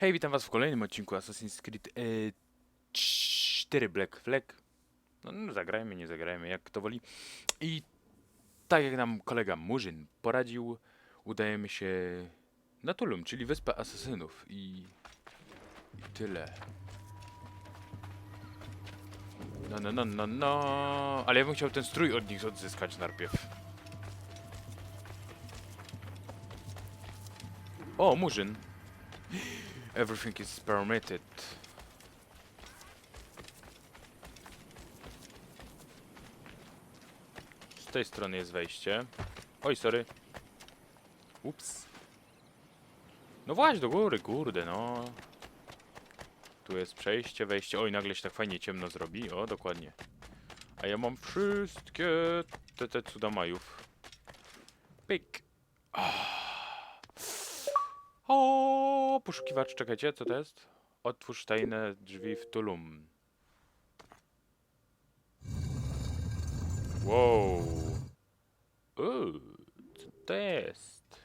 Hej, witam was w kolejnym odcinku Assassin's Creed e, 4 Black Flag. No, no, zagrajmy, nie zagrajmy, jak to woli. I tak jak nam kolega Murzyn poradził, udajemy się na Tulum, czyli wyspę asesynów i, i tyle. No, no, no, no, no, ale ja bym chciał ten strój od nich odzyskać najpierw. O, Murzyn. Everything is permitted. Z tej strony jest wejście. Oj, sorry. Ups. No właśnie do góry, kurde, no. Tu jest przejście, wejście. Oj, nagle się tak fajnie ciemno zrobi. O, dokładnie. A ja mam wszystkie te, te cuda majów. Pyk. O, poszukiwacz, czekajcie, co to jest? Otwórz tajne drzwi w Tulum. Wow. Uuu, co to jest?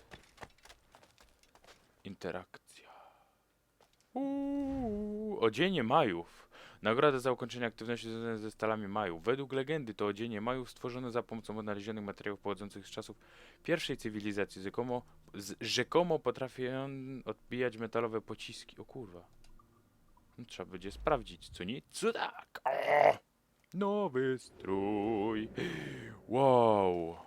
Interakcja. Uuu, odzienie Majów. Nagroda za ukończenie aktywności związanej ze stalami Majów. Według legendy to odzienie Majów stworzone za pomocą odnalezionych materiałów pochodzących z czasów pierwszej cywilizacji. Rzekomo, rzekomo potrafi on odbijać metalowe pociski. O kurwa. No, trzeba będzie sprawdzić, co nie? Co tak? O! Nowy strój. Wow.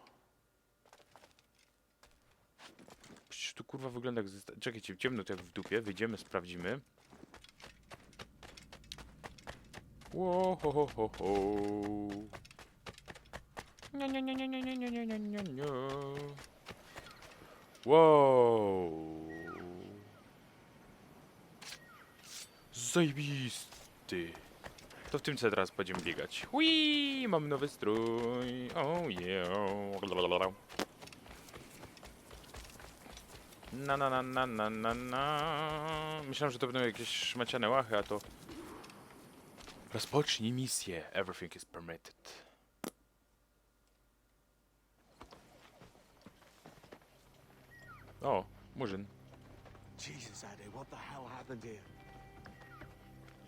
Przecież tu kurwa wygląda jak... Czekajcie, ciemno to jak w dupie. Wyjdziemy, sprawdzimy. Ło, ho, ho, ho, ho. Nie, nie, nie, nie, nie, nie, nie, nie, nie, nie, nie. Wow. Zajebisty. To w tym co teraz będziemy biegać. Hui, mam nowy strój. Oh yeah. Blablabla. Na na na na na na na. Myślałem, że to będą jakieś szmaciane łachy, a to... Rozpocznij misję. Everything is permitted. O, Murzyn. Jesus, Ade, what the hell happened here?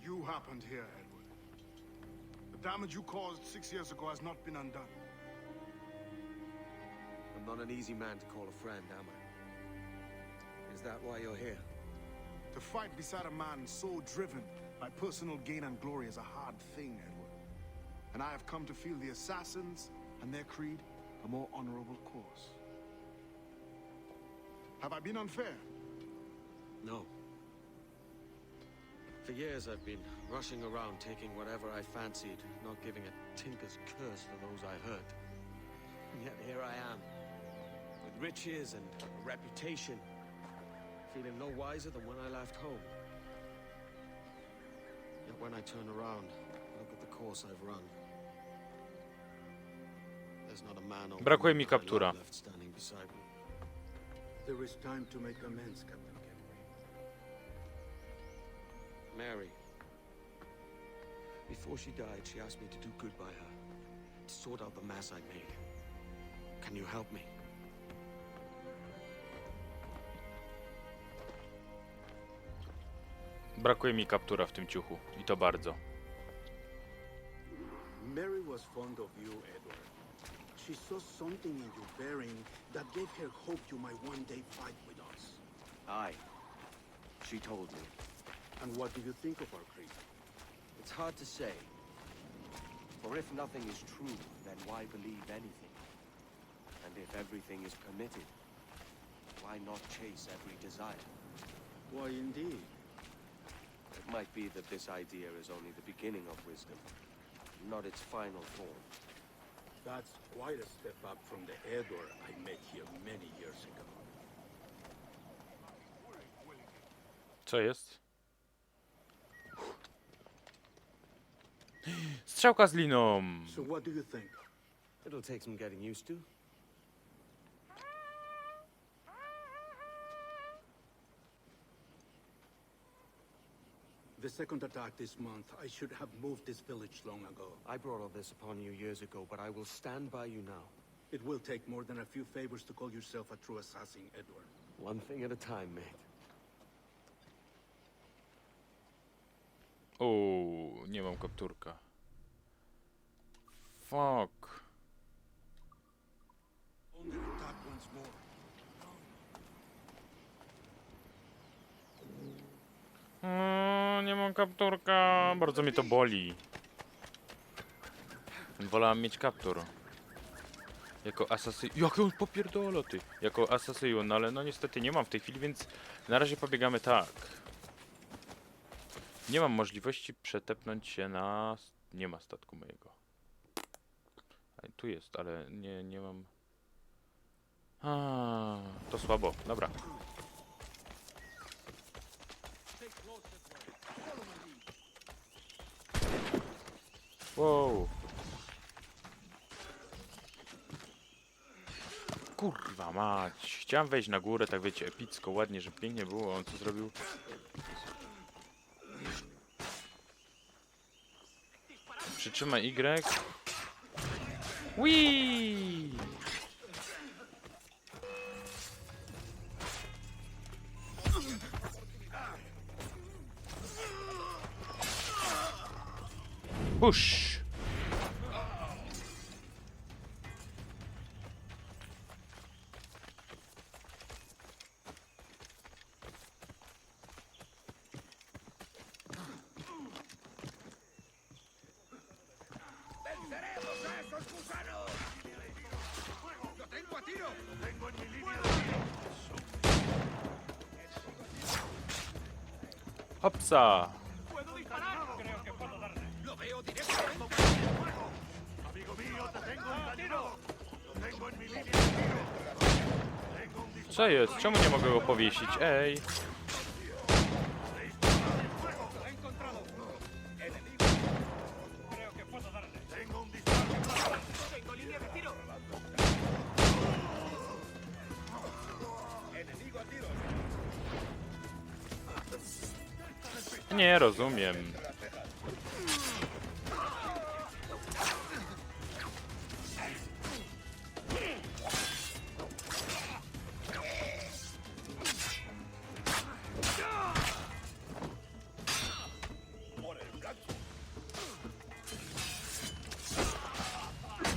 You happened here, Edward. The damage you caused six years ago has not been undone. I'm not an easy man to call a friend, am I? Is that why you're here? To fight beside a man so driven by personal gain and glory is a hard thing, Edward. And I have come to feel the assassins and their creed a more honorable course. Have I been unfair? No. For years I've been rushing around taking whatever I fancied, not giving a tinker's curse to those I hurt. And yet here I am, with riches and a reputation, feeling no wiser than when I left home. Yet when I turn around, look at the course I've run. There's not a man or Brakuje woman mi that kaptura. left standing beside me. There is time to make amends, Captain Mary. Before she died, she asked me to do good by her, to sort out the mess I made. Can you help me? Brakuje mi kaptura w tym ciuchu. I to bardzo. Mary was fond of you, Edward. She saw something in your bearing that gave her hope you might one day fight with us. Aye. She told me. And what do you think of our creed? It's hard to say. For if nothing is true, then why believe anything? And if everything is permitted, why not chase every desire? Why, indeed. It might be that this idea is only the beginning of wisdom, not its final form. That's quite a step up from the Edward I met here many years ago. Co jest? Strzałka z liną! So what do you think? It'll take some getting used to. The second attack this month, I should have moved this village long ago. I brought all this upon you years ago, but I will stand by you now. It will take more than a few favors to call yourself a true assassin, Edward. One thing at a time, mate. Uuu, nie mam kapturka. Fuck. Kapturka. Bardzo mnie to boli. Wolałem mieć kaptur. Jako asasy... Jak on popierdola ty? Jako asasyjun, no ale no niestety nie mam w tej chwili, więc na razie pobiegamy tak. Nie mam możliwości przetepnąć się na... Nie ma statku mojego. Tu jest, ale nie, nie mam... A, to słabo. Dobra. Wow. Kurwa mać. Chciałem wejść na górę, tak wiecie, epicko, ładnie, żeby pięknie było. On co zrobił? Przytrzymaj Y. Wii! 후쉬 합사. Co jest? Czemu nie mogę go powiesić? Ej!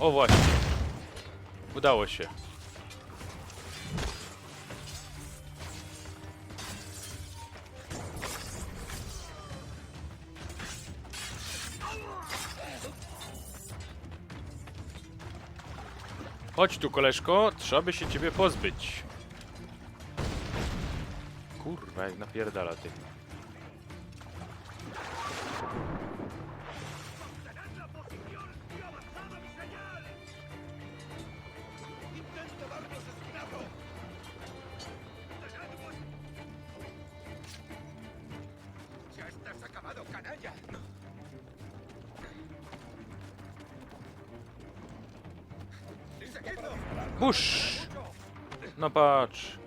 O właśnie. Udało się. Chodź tu, koleżko, trzeba by się ciebie pozbyć. Kurwa, jak napierdala ty. Push! No patrz.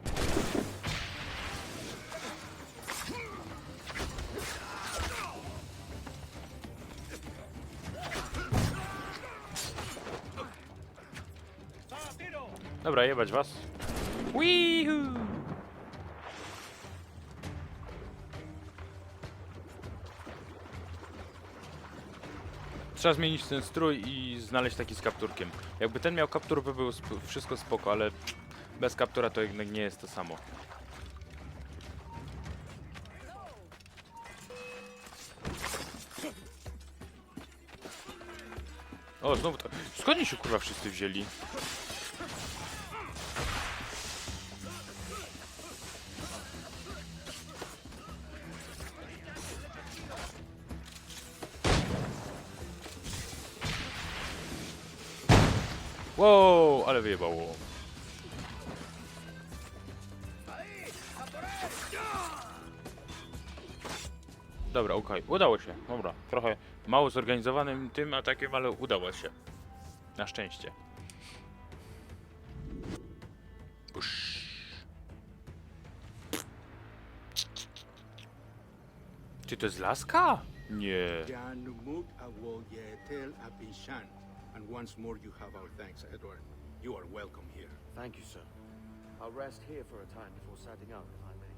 Dobra, jebać was. Wihu! Trzeba zmienić ten strój i znaleźć taki z kapturkiem. Jakby ten miał kaptur, by był sp wszystko spoko, ale bez kaptura to jednak nie jest to samo. O, znowu to. Skąd się kurwa wszyscy wzięli? Wow, ale wyjebało. Dobra, okej, udało się. Dobra, trochę mało zorganizowanym tym atakiem, ale udało się. Na szczęście. Usz. Czy to jest laska? Nie. Janumuk awol yetel apishan. And once more you have our thanks, Edward. You are welcome here. Thank you, sir. I'll rest here for a time before setting out, if I may.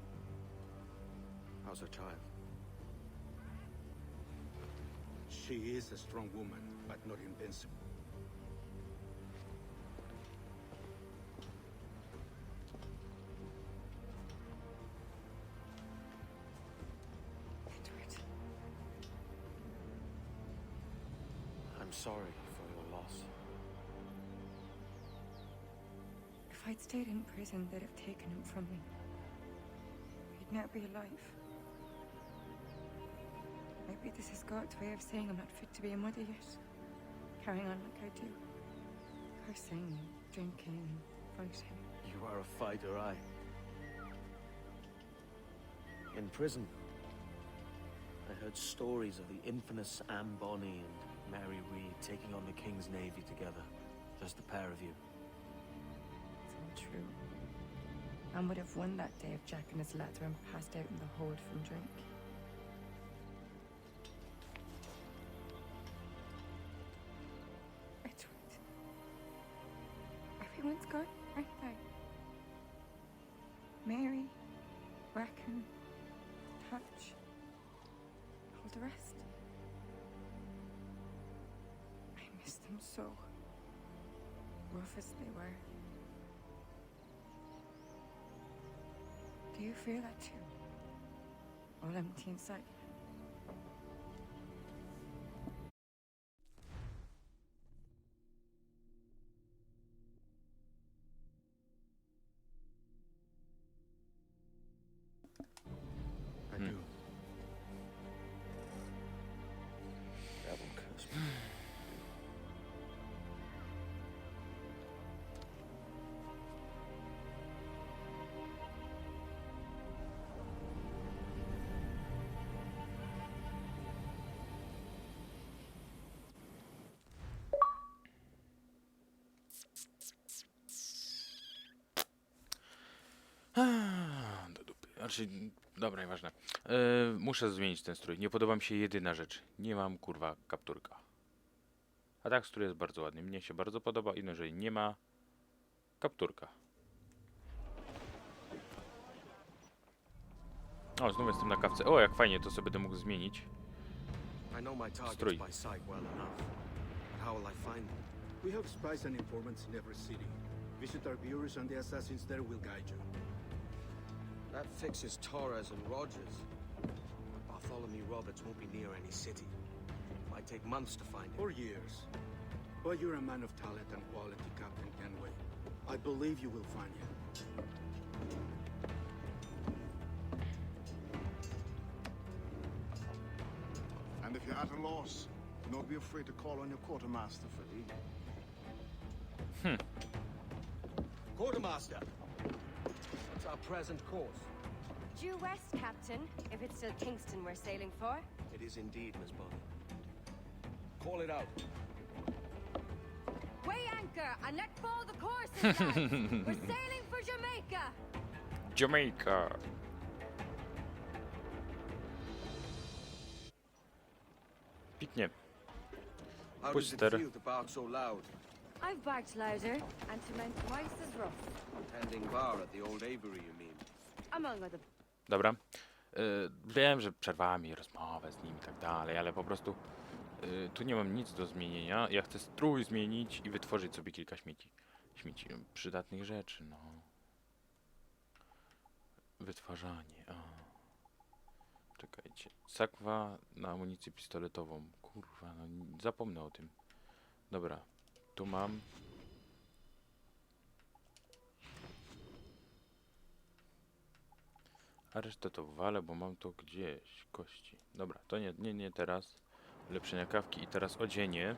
How's her child? She is a strong woman, but not invincible. Edward, I'm sorry if I'd stayed in prison, they'd have taken him from me. He'd now be alive. Maybe this is God's way of saying I'm not fit to be a mother yet. Carrying on like I do. Cursing drinking and fighting. You are a fighter, I. In prison, I heard stories of the infamous Anne Bonny and Mary Read taking on the King's Navy together. Just the pair of you. Anne would have won that day if Jack and his lads were passed out in the hold from drink. Edward. Everyone's gone, aren't they? Mary, Bracken, Touch, all the rest. I miss them so. Rough as they were. Do you feel that too? All empty inside. Do dupy. Znaczy, dobra, nieważne. E, muszę zmienić ten strój. Nie podoba mi się jedyna rzecz. Nie mam kurwa kapturka. A tak strój jest bardzo ładny. Mnie się bardzo podoba i jeżeli nie ma kapturka. O, znów jestem na kawce. O, jak fajnie, to sobie będę mógł zmienić. I know my targets Strój. by sight well enough. But how will I find them? We have spies and informants in every city. Visit our bureaus and the assassins there will guide you. That fixes Torres and Rogers. But Bartholomew Roberts won't be near any city. It Might take months to find him. Or years. But you're a man of talent and quality, Captain Kenway. I believe you will find him. And if you're at a loss, do not be afraid to call on your quartermaster for aid. Hmm. Quartermaster! What's our present course? Due west, Captain, if it's still Kingston we're sailing for. It is indeed, Miss Bonny. Call it out. Weigh anchor and let fall the course. We're sailing for Jamaica. Jamaica. Piknie. How Push does it there. feel to bark so loud? I've barked louder and to men twice as rough, Tending bar at the old Avery, you mean? among other. Dobra. Y, wiem, że przerwała mi rozmowę z nim i tak dalej, ale po prostu y, tu nie mam nic do zmienienia. Ja chcę strój zmienić i wytworzyć sobie kilka śmieci. Śmieci, y, przydatnych rzeczy, no. Wytwarzanie, a. Czekajcie. Sakwa na amunicję pistoletową. Kurwa, no zapomnę o tym. Dobra, tu mam. A resztę to walę, bo mam to gdzieś, kości. Dobra, to nie, nie, nie teraz. Ulepszenia kawki i teraz odzienie.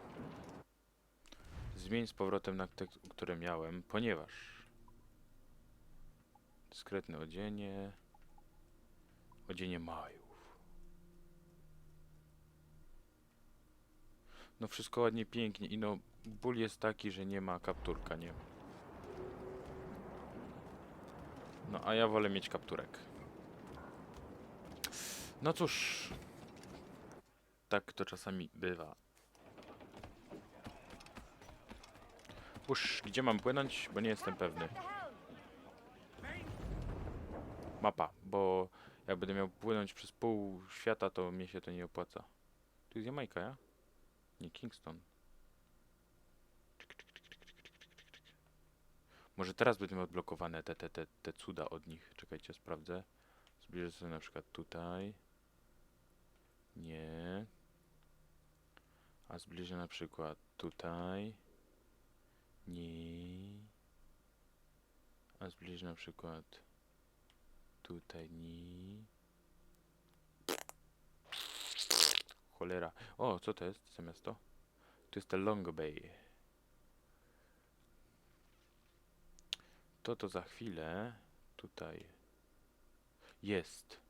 Zmień z powrotem na te, które miałem, ponieważ... Dyskretne odzienie. Odzienie Majów. No wszystko ładnie, pięknie i no ból jest taki, że nie ma kapturka, nie? No a ja wolę mieć kapturek. No cóż. Tak to czasami bywa. Uż, gdzie mam płynąć? Bo nie jestem pewny. Mapa, bo jak będę miał płynąć przez pół świata, to mnie się to nie opłaca. Tu jest Jamajka, ja? Nie, Kingston. Może teraz będą odblokowane te, te, te, te cuda od nich. Czekajcie, sprawdzę. Zbliżę sobie na przykład tutaj. Nie. A zbliżę na przykład tutaj. Nie. A zbliżę na przykład tutaj nie. Cholera. O, co to jest zamiast to? To jest te Long Bay. To to za chwilę. Tutaj. Jest.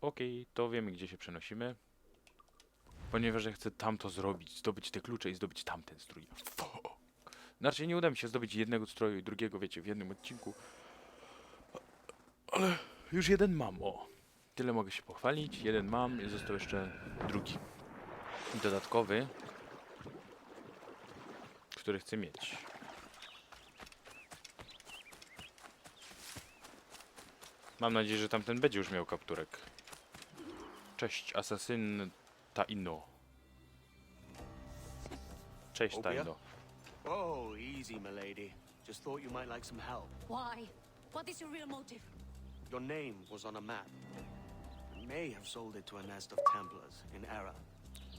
Okej, to wiemy gdzie się przenosimy. Ponieważ ja chcę tamto zrobić, zdobyć te klucze i zdobyć tamten strój. Fuck. Znaczy nie uda mi się zdobyć jednego stroju i drugiego, wiecie, w jednym odcinku. Ale już jeden mam, o. Tyle mogę się pochwalić. Jeden mam i został jeszcze drugi. Dodatkowy. Który chcę mieć. Mam nadzieję, że tamten będzie już miał kapturek. Cześć, asasyn Taino. Cześć, Obia? Taino. Oh, easy, milady. Just thought you might like some help. Why? What is your real motive? Your name was on a map. You may have sold it to a nest of Templars in error.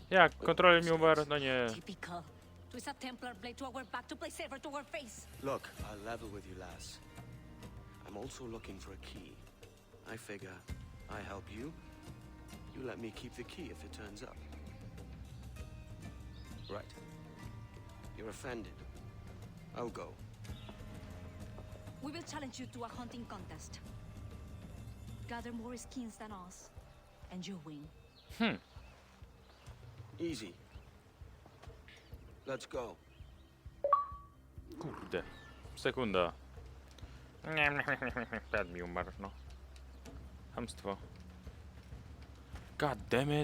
Jak? Kontroler mi umarł? No nie. Typical. Twist a Templar blade to our back to play saver to our face. Look, I'll level with you, lass. I'm also looking for a key. I figure I help you. You let me keep the key if it turns up. Right. You're offended. I'll go. We will challenge you to a hunting contest. Gather more skins than us, and you win. Hmm. Easy. Let's go. Kurde. Sekunda. Pad mi umarł, no. Hamstwo. God damn it.